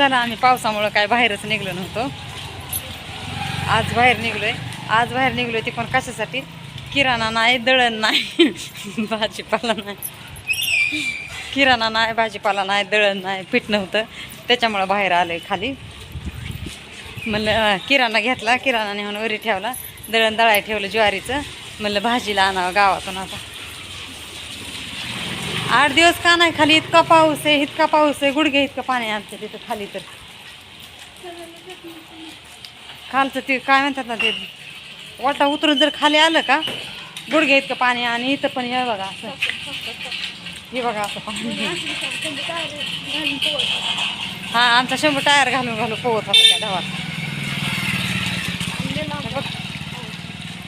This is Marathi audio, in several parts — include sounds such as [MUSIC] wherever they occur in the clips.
झालं आम्ही पावसामुळं काय बाहेरच निघलो नव्हतो. आज बाहेर निघलोय. आज बाहेर निघलोय ते पण कशासाठी? किराणा नाही दळण नाही [LAUGHS] भाजीपाला नाही. किराणा नाही भाजीपाला नाही दळण नाही पीठ नव्हतं. त्याच्यामुळं बाहेर आलोय खाली. म्हणलं किराणा घेतला किराणा नेऊन वरी ठेवला. दळण दळाय ठेवलं ज्वारीचं. म्हणलं भाजीला आणावं गावातून आता. आठ दिवस का नाही खाली? इतका पाऊस आहे इतका पाऊस आहे. गुडघे इतकं पाणी आहे आमच्या तिथं खाली तर. खालचं ते काय म्हणतात ना ते वाटा उतरून जर खाली आलं का गुडघे इतकं पाणी आणि इथं पण हे बघा असं. हे बघा असं पाणी हा आमचा शंभर टायर घालून घालून पोहत होता त्या धावात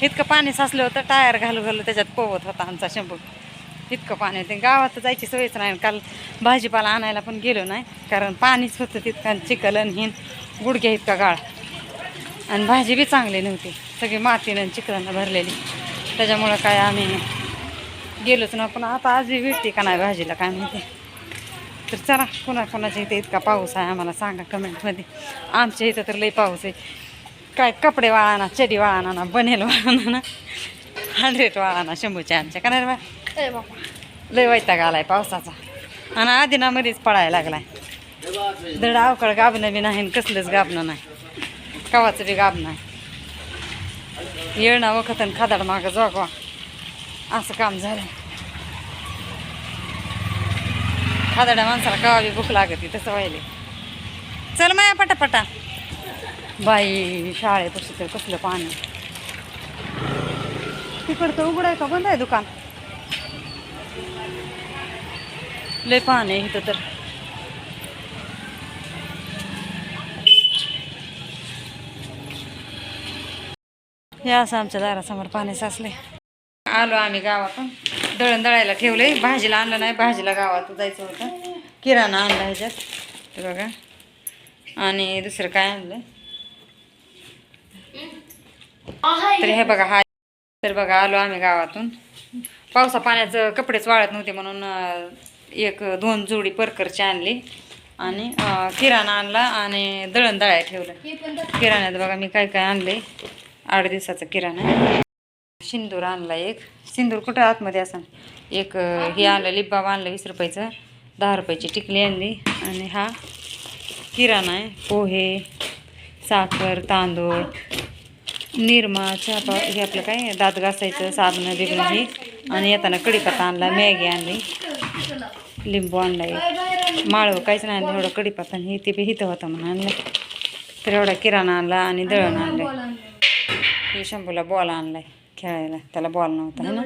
इतकं पाणी साचलं होतं टायर घालू घालू त्याच्यात पोहत होता आमचा शंभर. इतकं पाणी होतं गावात जायची सोयच नाही. काल भाजीपाला आणायला पण गेलो नाही. कारण पाणीच होतं तितकं. चिखल हिन गुडघ्या इतका गाळ. आणि भाजी बी चांगली नव्हती. सगळी मातीनं आणि चिखलानं भरलेली. त्याच्यामुळं काय आम्ही गेलोच ना पण आता आजही भेटते का नाही भाजीला काय माहिती. तर चला कोणा कोणाच्या इथे इतका पाऊस आहे आम्हाला सांगा कमेंटमध्ये. आमच्या इथं तर लई पाऊस आहे. काय कपडे वाळाना चडी वाळाना ना बनेल वाळाना ना. हंड्रेड वाळाना शंभूच्या आमच्या. का नाही बा? लय वैताग आलाय पावसाचा. आणि आदिनामध्येच पळायला लागलाय. दड अवकाळ गाबणं बी नाही कसलंच गाबणं नाही. कवाचं बी गाब नाही. येणं वखत आणि खादाड मागं जोगवा. असं काम झालं खादाड्या माणसाला कवा बी भूक लागते तसं व्हायले. चल माया पटापटा. बाई शाळेपाशी तर कसलं पाणी. तिकडचं तर उघडाय का? बंद आहे दुकान? लय पाणी आहे इथं तर। हे असं आमच्या दारासमोर पाणी साचले आलो आम्ही गावातून. दळण दळायला ठेवले भाजीला आणलं नाही. भाजीला गावात जायचं होतं. किराणा आणला ह्याच्यात. ते बघा. आणि दुसरं काय आणलं तर हे बघा हा. तर बघा आलो आम्ही गावातून. पावसा पाण्याचं कपडेच वाळत नव्हते म्हणून एक दोन जोडी परकरची आणली. आणि किराणा आणला आणि दळण दळायला ठेवलं. किराण्यात बघा मी काय काय आणले. आठ दिवसाचा किराणा. सिंदूर आणला एक. सिंदूर कुठं आतमध्ये असं एक हे आणलं लिपबाब आणलं वीस रुपयाचं. दहा रुपयाची टिकली आणली. आणि हा किराणा आहे. पोहे साखर तांदूळ. निरमा चहा हे आपलं काय? दात घासायचं साबणं बिबणं हे. आणि येताना कढीपत्ता आणला मॅगी आणली. लिंबू आणला एक माळव काहीच नाही आणलं एवढं कढीपत्ता हे ते बी हिथं होतं म्हणून आणलं. तर एवढा किराणा आणला आणि दळण आणलं. हे शंभूला बॉल आणलाय खेळायला. त्याला बॉल नव्हता है ना?